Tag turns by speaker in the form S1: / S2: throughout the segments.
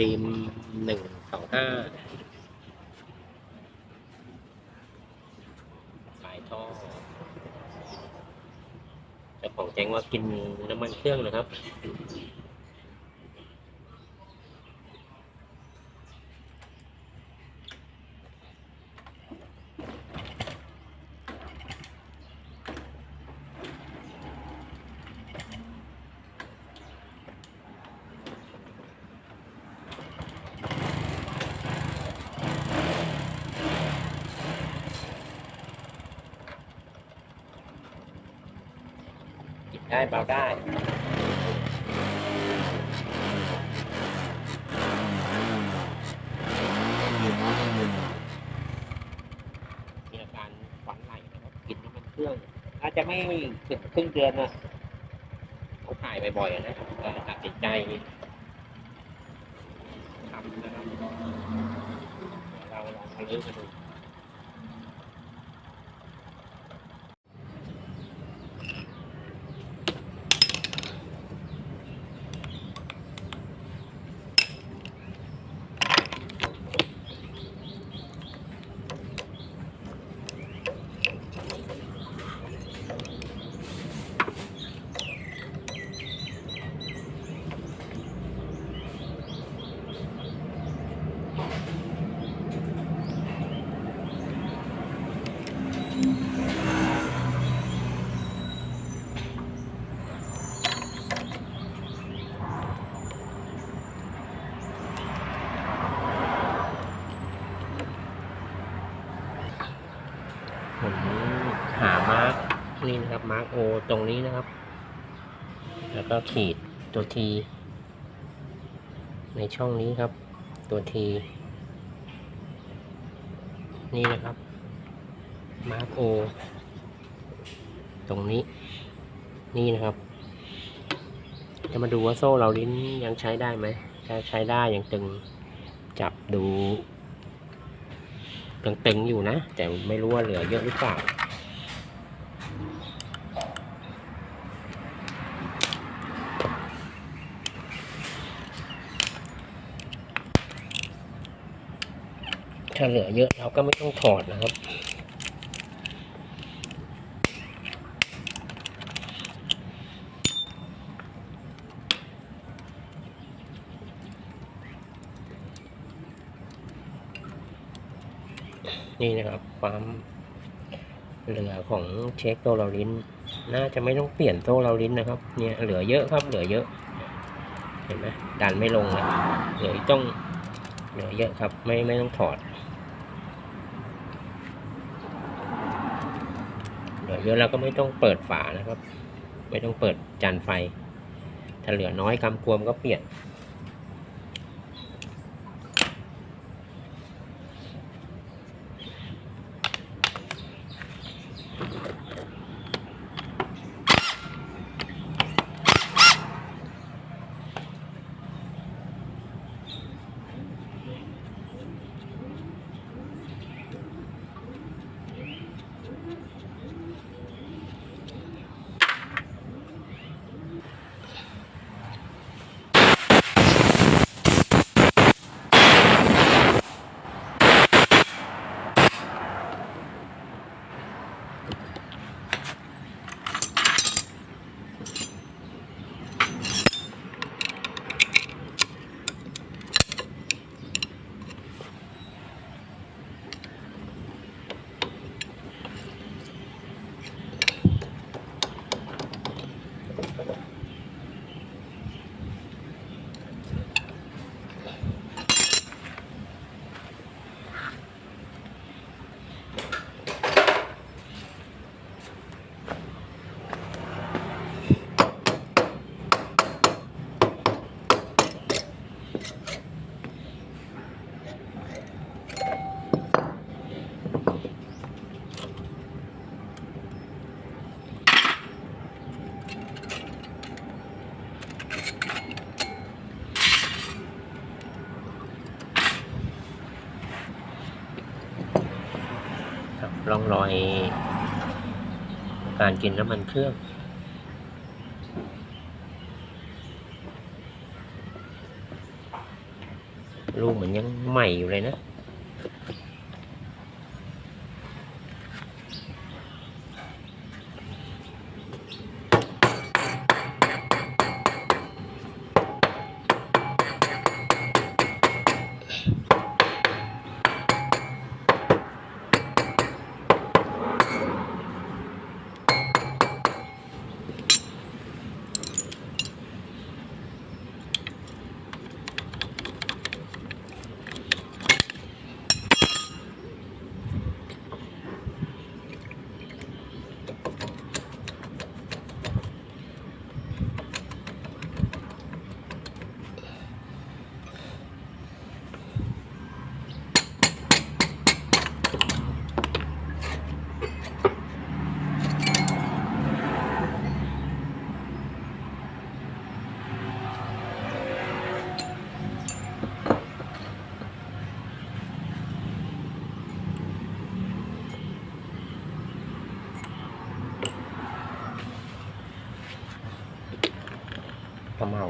S1: รีมหนึ่งสองห้าสายท่อเจ้าของแจ้งว่ากินน้ำมันเครื่องนะครับ ได้เบาได้ มีอาการฝันไหลนะครับกินน้ำมันเครื่องอาจจะไม่ถึงครึ่งเดือนนะเขาถ่ายบ่อยๆอะนะก็ตัดสินใจทำนะครับเราลองทะเลมาดู ผมหามาร์ก นี่นะครับมาร์กโอตรงนี้นะครับ แล้วก็ขีดตัวทีในช่องนี้ครับ ตัวทีนี่นะครับมาร์กโอตรงนี้ นี่นะครับ จะมาดูว่าโซ่เราลิ้นยังใช้ได้ไหมถ้าใช้ได้ยังตึงจับดูตึงๆอยู่นะ แต่ไม่รู้ว่าเหลือเยอะหรือเปล่า ถ้าเหลือเยอะเราก็ไม่ต้องถอดนะครับ นี่นะครับความเหลือของเช็คโตเราลิ้น น่าจะไม่ต้องเปลี่ยนโซ่เราลิ้นนะครับ เนี่ยเหลือเยอะครับเหลือเยอะ เห็นไหมดันไม่ลงนะเหลือต้องเหลือเยอะครับ ไม่ไม่ต้องถอด เหลือเยอะเราก็ไม่ต้องเปิดฝานะครับ ไม่ต้องเปิดจานไฟ ถ้าเหลือน้อยกำกวมก็เปลี่ยน ค ร่องรอยการกินน้ำมันเครื่อง ลูกเหมือนยังใหม่อยู่เลยนะ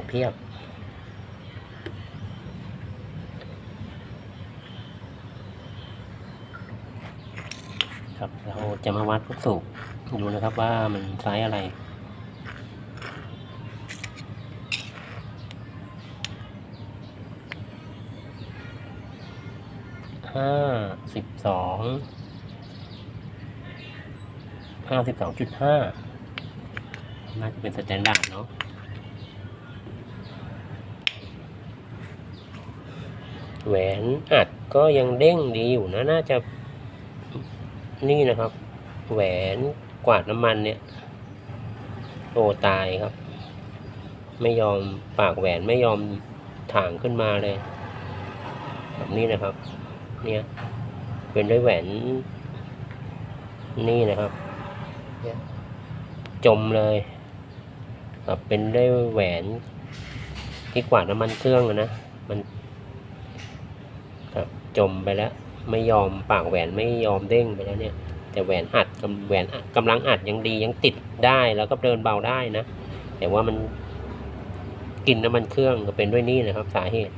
S1: เพียบ ครับเราจะมาวัดลูกสูบดูนะครับว่ามันไซส์อะไรห้าสิบสองห้าสิบสองจุดห้าน่าจะเป็นสแตนดาร์ดเนาะ แหวนอัดก็ยังเด้งดีอยู่นะน่าจะนี่นะครับ แหวนกวาดน้ำมันเนี่ยโอตายครับ ไม่ยอมปากแหวนไม่ยอมถ่างขึ้นมาเลย แบบนี้นะครับ เนี่ย เป็นด้วยแหวน นี่นะครับเนี่ยจมเลยครับเป็นด้วยแหวนที่กวาดน้ำมันเครื่องนะมัน จมไปแล้ว ไม่ยอมปากแหวนไม่ยอมเด้งไปแล้วเนี่ย แต่แหวนอัดกำแหวนอัดกำลังอัดยังดียังติดได้แล้วก็เดินเบาได้นะ แต่ว่ามันกินน้ำมันเครื่องก็เป็นด้วยนี่นะครับสาเหตุ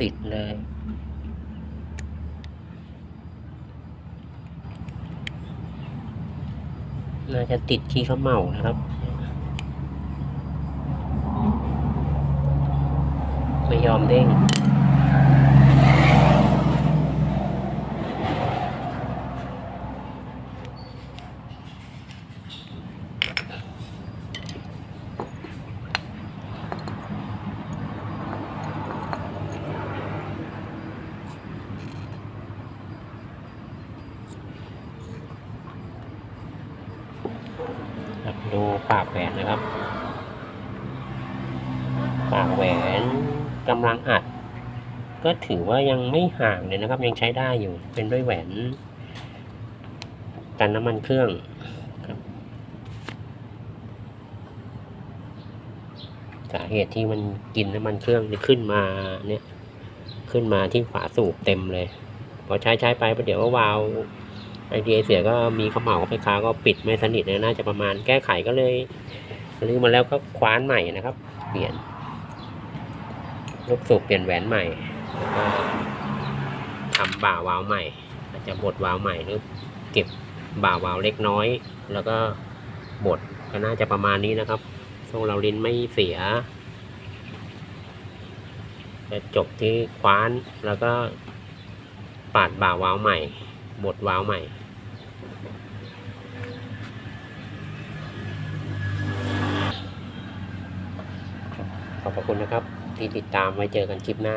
S1: ติดเลย น่าจะติดขี้ข้าเมานะครับ ไม่ยอมเด้ง ดูปากแหวนนะครับ ปากแหวนกำลังอัด ก็ถือว่ายังไม่ห่างเลยนะครับ ยังใช้ได้อยู่ เป็นด้วยแหวนกันน้ำมันเครื่องครับสาเหตุที่มันกินน้ำมันเครื่องนี่ขึ้นมาเนี่ย ขึ้นมาที่ฝาสูบเต็มเลย พอใช้ใช้ไปประเดี๋ยวก็วาว อเดียเสียก็มีเขมเหลาไปค้าก็ปิดไม่สนิทเลยน่าจะประมาณแก้ไขก็เลยรื้อมาแล้วก็คว้านใหม่นะครับ เปลี่ยนลูกสูบเปลี่ยนแหวนใหม่แล้วก็ทำบ่าวาล์วใหม่อาจจะบดวาล์วใหม่หรือเก็บบ่าวาล์วเล็กน้อย แล้วก็บดก็น่าจะประมาณนี้นะครับโซ่เราลิ้นไม่เสียจะจบที่คว้านแล้วก็ปาดบ่าวาล์วใหม่บดวาล์วใหม่ ขอบพระคุณนะครับ ที่ติดตามไว้เจอกันคลิปหน้า